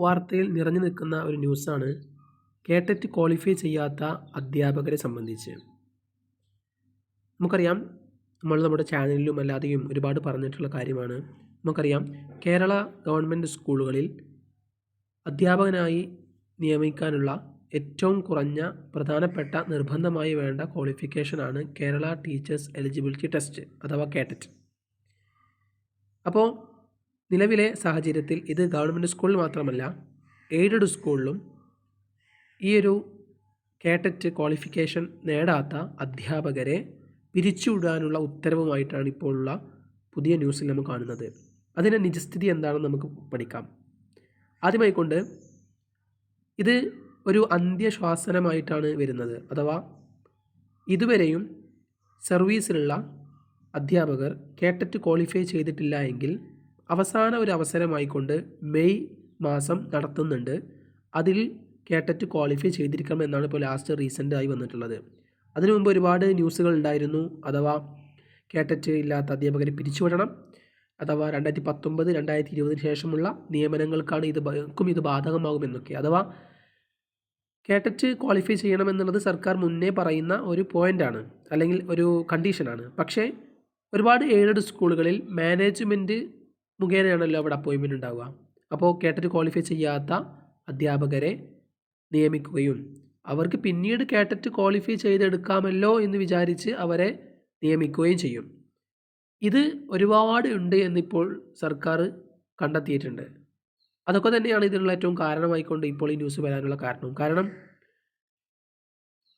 വാർത്തയിൽ നിറഞ്ഞു നിൽക്കുന്ന ഒരു ന്യൂസാണ് കേട്ടറ്റ് ക്വാളിഫൈ ചെയ്യാത്ത അധ്യാപകരെ സംബന്ധിച്ച്. നമുക്കറിയാം നമ്മൾ നമ്മുടെ ചാനലിലും അല്ലാതെയും ഒരുപാട് പറഞ്ഞിട്ടുള്ള കാര്യമാണ്. നമുക്കറിയാം കേരള ഗവൺമെന്റ് സ്കൂളുകളിൽ അധ്യാപകനായി നിയമിക്കാനുള്ള ഏറ്റവും കുറഞ്ഞ പ്രധാനപ്പെട്ട നിർബന്ധമായി വേണ്ട ക്വാളിഫിക്കേഷനാണ് കേരള ടീച്ചേഴ്സ് എലിജിബിലിറ്റി ടെസ്റ്റ് അഥവാ കേട്ടറ്റ്. അപ്പോൾ നിലവിലെ സാഹചര്യത്തിൽ ഇത് ഗവൺമെന്റ് സ്കൂളിൽ മാത്രമല്ല എയ്ഡഡ് സ്കൂളിലും ഈ ഒരു കേട്ടറ്റ് ക്വാളിഫിക്കേഷൻ നേടാത്ത അധ്യാപകരെ പിരിച്ചുവിടാനുള്ള ഉത്തരവുമായിട്ടാണ് ഇപ്പോഴുള്ള പുതിയ ന്യൂസിൽ നമ്മൾ കാണുന്നത്. അതിന്റെ നിജസ്ഥിതി എന്താണെന്ന് നമുക്ക് പഠിക്കാം. ആദ്യമായി കൊണ്ട് ഇത് ഒരു അന്ത്യശ്വാസനമായിട്ടാണ് വരുന്നത്. അഥവാ ഇതുവരെയും സർവീസിലുള്ള അധ്യാപകർ കേട്ടറ്റ് ക്വാളിഫൈ ചെയ്തിട്ടില്ല എങ്കിൽ അവസാന ഒരു അവസരമായിക്കൊണ്ട് മെയ് മാസം നടത്തുന്നുണ്ട്. അതിൽ കേട്ടറ്റ് ക്വാളിഫൈ ചെയ്തിരിക്കണം എന്നാണ് ഇപ്പോൾ ലാസ്റ്റ് റീസെന്റ് ആയി വന്നിട്ടുള്ളത്. അതിനു മുമ്പ് ഒരുപാട് ന്യൂസുകൾ ഉണ്ടായിരുന്നു. അഥവാ കേട്ടറ്റ് ഇല്ലാത്ത അധ്യാപകരെ പിരിച്ചുവിടണം. അഥവാ രണ്ടായിരത്തി പത്തൊമ്പത് രണ്ടായിരത്തി ഇരുപതിന് ശേഷമുള്ള നിയമനങ്ങൾക്കാണ് ഇത് ക്കും ഇത് ബാധകമാകുമെന്നൊക്കെ. അഥവാ കേട്ടറ്റ് ക്വാളിഫൈ ചെയ്യണമെന്നുള്ളത് സർക്കാർ മുന്നേ പറയുന്ന ഒരു പോയിന്റാണ്. അല്ലെങ്കിൽ ഒരു കണ്ടീഷനാണ്. പക്ഷേ ഒരുപാട് എയ്ഡഡ് സ്കൂളുകളിൽ മാനേജ്മെന്റ് മുഖേനയാണല്ലോ അവിടെ അപ്പോയിൻമെന്റ് ഉണ്ടാവുക. അപ്പോൾ കേട്ടറ്റ് ക്വാളിഫൈ ചെയ്യാത്ത അധ്യാപകരെ നിയമിക്കുകയും അവർക്ക് പിന്നീട് കേട്ടറ്റ് ക്വാളിഫൈ ചെയ്തെടുക്കാമല്ലോ എന്ന് വിചാരിച്ച് അവരെ നിയമിക്കുകയും ചെയ്യും. ഇത് ഒരുപാട് ഉണ്ട് എന്നിപ്പോൾ സർക്കാർ കണ്ടെത്തിയിട്ടുണ്ട്. അതൊക്കെ തന്നെയാണ് ഇതിനുള്ള ഏറ്റവും കാരണമായിക്കൊണ്ട് ഇപ്പോൾ ഈ ന്യൂസ് വരാനുള്ള കാരണവും. കാരണം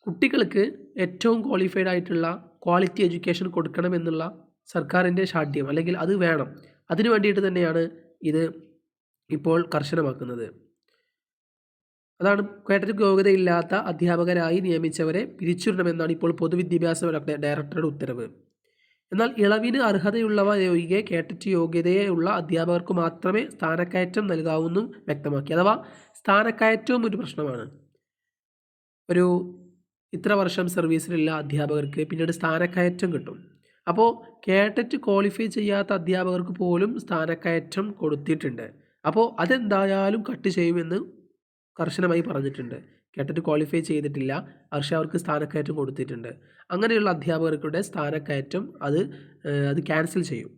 കുട്ടികൾക്ക് ഏറ്റവും ക്വാളിഫൈഡ് ആയിട്ടുള്ള ക്വാളിറ്റി എഡ്യൂക്കേഷൻ കൊടുക്കണമെന്നുള്ള സർക്കാരിന്റെ ഷാഠ്യം അല്ലെങ്കിൽ അത് വേണം. അതിനു വേണ്ടിയിട്ട് തന്നെയാണ് ഇത് ഇപ്പോൾ കർശനമാക്കുന്നത്. അതാണ് കേട്ടറ്റ് യോഗ്യതയില്ലാത്ത അധ്യാപകരായി നിയമിച്ചവരെ പിരിച്ചുവിടണമെന്നാണ് ഇപ്പോൾ പൊതുവിദ്യാഭ്യാസ ഡയറക്ടറുടെ ഉത്തരവ്. എന്നാൽ ഇളവിന് അർഹതയുള്ളവ ഒഴികെ കേട്ടറ്റ് യോഗ്യതയുള്ള അധ്യാപകർക്ക് മാത്രമേ സ്ഥാനക്കയറ്റം നൽകാവൂന്നും വ്യക്തമാക്കി. അഥവാ സ്ഥാനക്കയറ്റവും ഒരു പ്രശ്നമാണ്. ഒരു ഇത്ര വർഷം സർവീസിലുള്ള അധ്യാപകർക്ക് പിന്നീട് സ്ഥാനക്കയറ്റം കിട്ടും. അപ്പോൾ കേട്ടറ്റ് ക്വാളിഫൈ ചെയ്യാത്ത അധ്യാപകർക്ക് പോലും സ്ഥാനക്കയറ്റം കൊടുത്തിട്ടുണ്ട്. അപ്പോൾ അതെന്തായാലും കട്ട് ചെയ്യുമെന്ന് കർശനമായി പറഞ്ഞിട്ടുണ്ട്. കേട്ടിട്ട് ക്വാളിഫൈ ചെയ്തിട്ടില്ല. പക്ഷേ അവർക്ക് സ്ഥാനക്കയറ്റം കൊടുത്തിട്ടുണ്ട്. അങ്ങനെയുള്ള അധ്യാപകർക്കുടെ സ്ഥാനക്കയറ്റം അത് അത് ക്യാൻസൽ ചെയ്യും.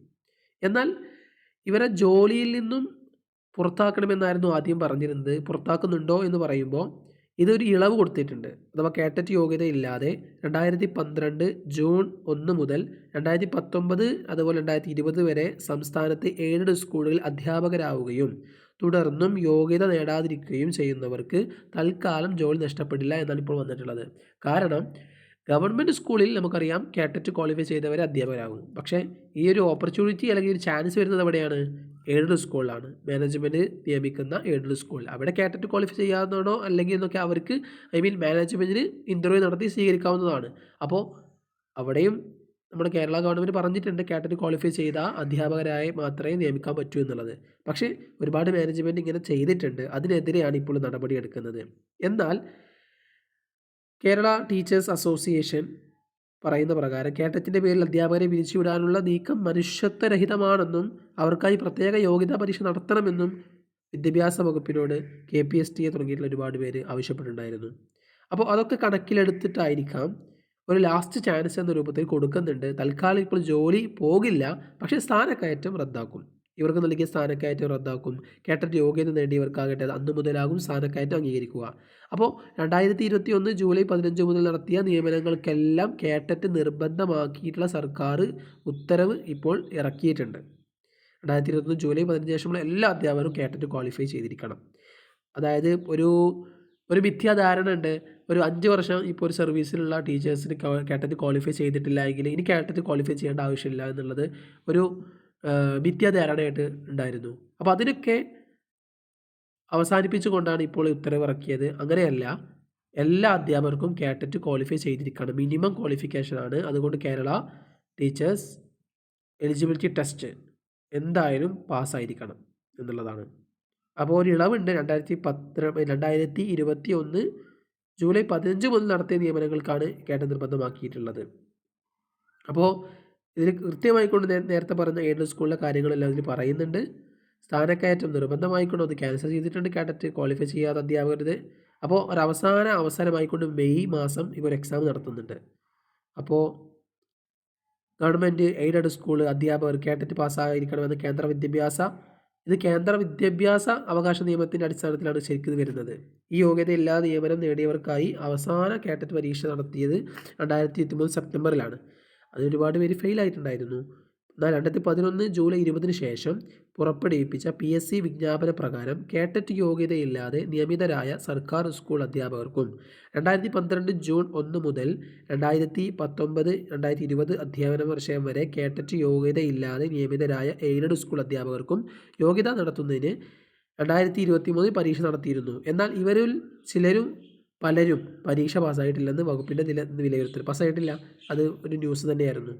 എന്നാൽ ഇവരെ ജോലിയിൽ നിന്നും പുറത്താക്കണമെന്നായിരുന്നു ആദ്യം പറഞ്ഞിരുന്നത്. പുറത്താക്കുന്നുണ്ടോ എന്ന് പറയുമ്പോൾ ഇതൊരു ഇളവ് കൊടുത്തിട്ടുണ്ട്. അഥവാ കേട്ടറ്റ് യോഗ്യത ഇല്ലാതെ രണ്ടായിരത്തി പന്ത്രണ്ട് ജൂൺ ഒന്ന് മുതൽ രണ്ടായിരത്തി പത്തൊമ്പത് അതുപോലെ രണ്ടായിരത്തി ഇരുപത് വരെ സംസ്ഥാനത്തെ എയ്ഡഡ് സ്കൂളുകളിൽ അധ്യാപകരാവുകയും തുടർന്നും യോഗ്യത നേടാതിരിക്കുകയും ചെയ്യുന്നവർക്ക് തൽക്കാലം ജോലി നഷ്ടപ്പെടില്ല എന്നാണ് ഇപ്പോൾ വന്നിട്ടുള്ളത്. കാരണം ഗവൺമെന്റ് സ്കൂളിൽ നമുക്കറിയാം കാറ്ററ്റ് ക്വാളിഫൈ ചെയ്തവരെ അധ്യാപകരാകും. പക്ഷേ ഈ ഒരു ഓപ്പർച്യൂണിറ്റി അല്ലെങ്കിൽ ഒരു ചാൻസ് വരുന്നത് എവിടെയാണ്? എയ്ഡഡ് സ്കൂളാണ് മാനേജ്മെന്റ് നിയമിക്കുന്ന എയ്ഡഡ് സ്കൂൾ. അവിടെ കാറ്ററ്റ് ക്വാളിഫൈ ചെയ്യാവുന്നതാണോ അല്ലെങ്കിൽ എന്നൊക്കെ അവർക്ക് ഐ മീൻ മാനേജ്മെന്റിന് ഇന്റർവ്യൂ നടത്തി സ്വീകരിക്കാവുന്നതാണ്. അപ്പോൾ അവിടെയും നമ്മുടെ കേരള ഗവൺമെന്റ് പറഞ്ഞിട്ടുണ്ട് കാറ്ററ്റ് ക്വാളിഫൈ ചെയ്ത അധ്യാപകരായി മാത്രമേ നിയമിക്കാൻ പറ്റൂ എന്നുള്ളത്. പക്ഷേ ഒരുപാട് മാനേജ്മെന്റ് ഇങ്ങനെ ചെയ്തിട്ടുണ്ട്. അതിനെതിരെയാണ് ഇപ്പോൾ നടപടിയെടുക്കുന്നത് എന്നാൽ കേരള ടീച്ചേഴ്സ് അസോസിയേഷൻ പറയുന്ന പ്രകാരം കേട്ടറ്റിന്റെ പേരിൽ അധ്യാപകരെ പിരിച്ചുവിടാനുള്ള നീക്കം മനുഷ്യത്വരഹിതമാണെന്നും അവർക്കായി പ്രത്യേക യോഗ്യതാ പരീക്ഷ നടത്തണമെന്നും വിദ്യാഭ്യാസ വകുപ്പിനോട് K P S T A തുടങ്ങിയിട്ടുള്ള ഒരുപാട് പേര് ആവശ്യപ്പെട്ടിട്ടുണ്ടായിരുന്നു. അപ്പോൾ അതൊക്കെ കണക്കിലെടുത്തിട്ടായിരിക്കാം ഒരു ലാസ്റ്റ് ചാൻസ് എന്ന രൂപത്തിൽ കൊടുക്കുന്നുണ്ട്. തൽക്കാലം ഇപ്പോൾ ജോലി പോകില്ല പക്ഷേ സ്ഥാനക്കയറ്റം റദ്ദാക്കും. ഇവർക്ക് നൽകിയ സ്ഥാനക്കയറ്റം റദ്ദാക്കും. കേട്ടറ്റ് യോഗ്യത നേടിയവർക്കാകട്ടെ അന്ന് മുതലാകും സ്ഥാനക്കയറ്റം അംഗീകരിക്കുക. അപ്പോൾ രണ്ടായിരത്തി ഇരുപത്തി ഒന്ന് ജൂലൈ പതിനഞ്ച് മുതൽ നടത്തിയ നിയമനങ്ങൾക്കെല്ലാം കേട്ടറ്റ് നിർബന്ധമാക്കിയിട്ടുള്ള സർക്കാർ ഉത്തരവ് ഇപ്പോൾ ഇറക്കിയിട്ടുണ്ട്. രണ്ടായിരത്തി ഇരുപത്തൊന്ന് ജൂലൈ പതിനഞ്ച് ശേഷമുള്ള എല്ലാ അധ്യാപകരും കേട്ടറ്റ് ക്വാളിഫൈ ചെയ്തിരിക്കണം. അതായത് ഒരു ഒരു മിഥ്യാധാരണ ഉണ്ട്. ഒരു അഞ്ച് വർഷം ഇപ്പോൾ ഒരു സർവീസിലുള്ള ടീച്ചേഴ്സിന് കേട്ടറ്റ് ക്വാളിഫൈ ചെയ്തിട്ടില്ല എങ്കിൽ ഇനി കേട്ടറ്റ് ക്വാളിഫൈ ചെയ്യേണ്ട ആവശ്യമില്ല എന്നുള്ളത് ഒരു മിഥ്യാധാരണയായിട്ട് ഉണ്ടായിരുന്നു. അപ്പോൾ അതിനൊക്കെ അവസാനിപ്പിച്ചുകൊണ്ടാണ് ഇപ്പോൾ ഉത്തരവിറക്കിയത് അങ്ങനെയല്ല എല്ലാ അധ്യാപകർക്കും കാറ്ററ്റ് ക്വാളിഫൈ ചെയ്തിരിക്കുകയാണ്. മിനിമം ക്വാളിഫിക്കേഷനാണ് അതുകൊണ്ട് കേരള ടീച്ചേഴ്സ് എലിജിബിലിറ്റി ടെസ്റ്റ് എന്തായാലും പാസ്സായിരിക്കണം എന്നുള്ളതാണ്. അപ്പോൾ ഒരു ഇളവുണ്ട്. രണ്ടായിരത്തി പത്ത് രണ്ടായിരത്തി ഇരുപത്തി ഒന്ന് ജൂലൈ പതിനഞ്ച് മുതൽ നടത്തിയ നിയമനങ്ങൾക്കാണ് കേട്ട നിർബന്ധമാക്കിയിട്ടുള്ളത്. അപ്പോൾ ഇതിൽ കൃത്യമായിക്കൊണ്ട് നേരത്തെ പറഞ്ഞ എയ്ഡഡ് സ്കൂളിലെ കാര്യങ്ങളെല്ലാം ഇതിൽ പറയുന്നുണ്ട്. സ്ഥാനക്കയറ്റം നിർബന്ധമായിക്കൊണ്ട് അത് ക്യാൻസൽ ചെയ്തിട്ടുണ്ട്. കാഡറ്റ് ക്വാളിഫൈ ചെയ്യാത്ത അധ്യാപകരുത് അപ്പോൾ ഒരു അവസാന അവസരമായിക്കൊണ്ട് മെയ് മാസം ഇവർ എക്സാം നടത്തുന്നുണ്ട്. അപ്പോൾ ഗവൺമെന്റ് എയ്ഡഡ് സ്കൂൾ അധ്യാപകർ കേട്ടറ്റ് പാസ്സായിരിക്കണമെന്ന് കേന്ദ്ര വിദ്യാഭ്യാസ ഇത് കേന്ദ്ര വിദ്യാഭ്യാസ അവകാശ നിയമത്തിന്റെ അടിസ്ഥാനത്തിലാണ് ശരിക്കും വരുന്നത്. ഈ യോഗ്യത എല്ലാ നിയമനം നേടിയവർക്കായി അവസാന കേട്ടറ്റ് പരീക്ഷ നടത്തിയത് രണ്ടായിരത്തി ഇരുപത്തിമൂന്ന് സെപ്റ്റംബറിലാണ്. അത് ഒരുപാട് പേര് ഫെയിൽ ആയിട്ടുണ്ടായിരുന്നു. എന്നാൽ രണ്ടായിരത്തി പതിനൊന്ന് ജൂലൈ ഇരുപതിന് ശേഷം പുറപ്പെടുവിപ്പിച്ച പി എസ് സി വിജ്ഞാപന പ്രകാരം കേട്ടറ്റ് യോഗ്യതയില്ലാതെ നിയമിതരായ സർക്കാർ സ്കൂൾ അധ്യാപകർക്കും രണ്ടായിരത്തി പന്ത്രണ്ട് ജൂൺ ഒന്ന് മുതൽ രണ്ടായിരത്തി പത്തൊമ്പത് രണ്ടായിരത്തി ഇരുപത് അധ്യാപന വർഷം വരെ കേട്ടറ്റ് യോഗ്യതയില്ലാതെ നിയമിതരായ എയ്ഡഡ് സ്കൂൾ അധ്യാപകർക്കും യോഗ്യത നടത്തുന്നതിന് രണ്ടായിരത്തി ഇരുപത്തി മൂന്നിൽ പരീക്ഷ നടത്തിയിരുന്നു. എന്നാൽ ഇവരിൽ ചിലരും പലരും പരീക്ഷ പാസ്സായിട്ടില്ലെന്ന് വകുപ്പിന്റെ നില വിലയിരുത്തൽ. പാസ്സായിട്ടില്ല. അത് ഒരു ന്യൂസ് തന്നെയായിരുന്നു.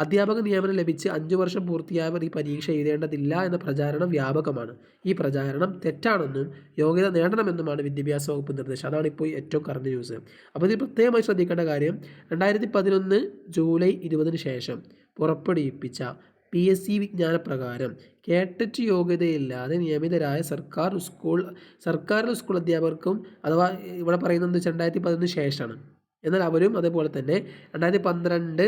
അധ്യാപക നിയമനം ലഭിച്ച് അഞ്ചു വർഷം പൂർത്തിയായവർ ഈ പരീക്ഷ എഴുതേണ്ടതില്ല എന്ന പ്രചാരണം വ്യാപകമാണ്. ഈ പ്രചാരണം തെറ്റാണെന്നും യോഗ്യത നേടണമെന്നുമാണ് വിദ്യാഭ്യാസ വകുപ്പ് നിർദ്ദേശം. അതാണ് ഇപ്പോൾ ഏറ്റവും കറണ്ട് ന്യൂസ്. അപ്പോൾ ഇത് പ്രത്യേകമായി ശ്രദ്ധിക്കേണ്ട കാര്യം രണ്ടായിരത്തി പതിനൊന്ന് ജൂലൈ ഇരുപതിന് ശേഷം പുറപ്പെടുവിപ്പിച്ച പി എസ് സി വിജ്ഞാനപ്രകാരം കേട്ടറ്റ് യോഗ്യതയില്ലാതെ നിയമിതരായ സർക്കാർ സ്കൂൾ സർക്കാർ സ്കൂൾ അധ്യാപകർക്കും അഥവാ ഇവിടെ പറയുന്നത് രണ്ടായിരത്തി പതിനൊന്ന് ശേഷമാണ്. എന്നാൽ അവരും അതേപോലെ തന്നെ രണ്ടായിരത്തി പന്ത്രണ്ട്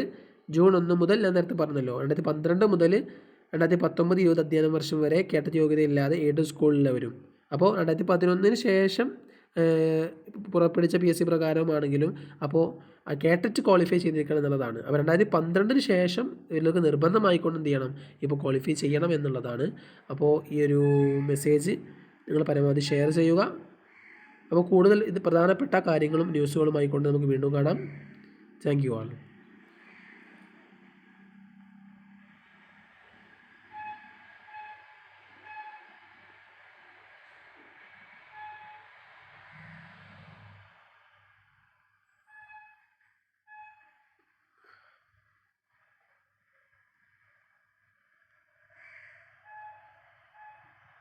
ജൂൺ ഒന്ന് മുതൽ ഞാൻ നേരത്തെ പറഞ്ഞല്ലോ രണ്ടായിരത്തി പന്ത്രണ്ട് മുതൽ രണ്ടായിരത്തി പത്തൊമ്പത് ഇരുപത് അധ്യയന വർഷം വരെ കേട്ടറ്റ് യോഗ്യതയില്ലാതെ എയ്ഡ് സ്കൂളിലവരും അപ്പോൾ രണ്ടായിരത്തി പതിനൊന്നിന് ശേഷം പുറപ്പെടുവിച്ച പി എസ് സി പ്രകാരമാണെങ്കിലും അപ്പോൾ കേട്ടറ്റ് ക്വാളിഫൈ ചെയ്തിരിക്കണം എന്നുള്ളതാണ്. അപ്പോൾ രണ്ടായിരത്തി പന്ത്രണ്ടിന് ശേഷം ഇതിലേക്ക് നിർബന്ധമായിക്കൊണ്ട് എന്ത് ചെയ്യണം? ഇപ്പോൾ ക്വാളിഫൈ ചെയ്യണം എന്നുള്ളതാണ്. അപ്പോൾ ഈ ഒരു മെസ്സേജ് നിങ്ങൾ പരമാവധി ഷെയർ ചെയ്യുക. അപ്പോൾ കൂടുതൽ ഇത് പ്രധാനപ്പെട്ട കാര്യങ്ങളും ന്യൂസുകളുമായിക്കൊണ്ട് നമുക്ക് വീണ്ടും കാണാം. Thank you all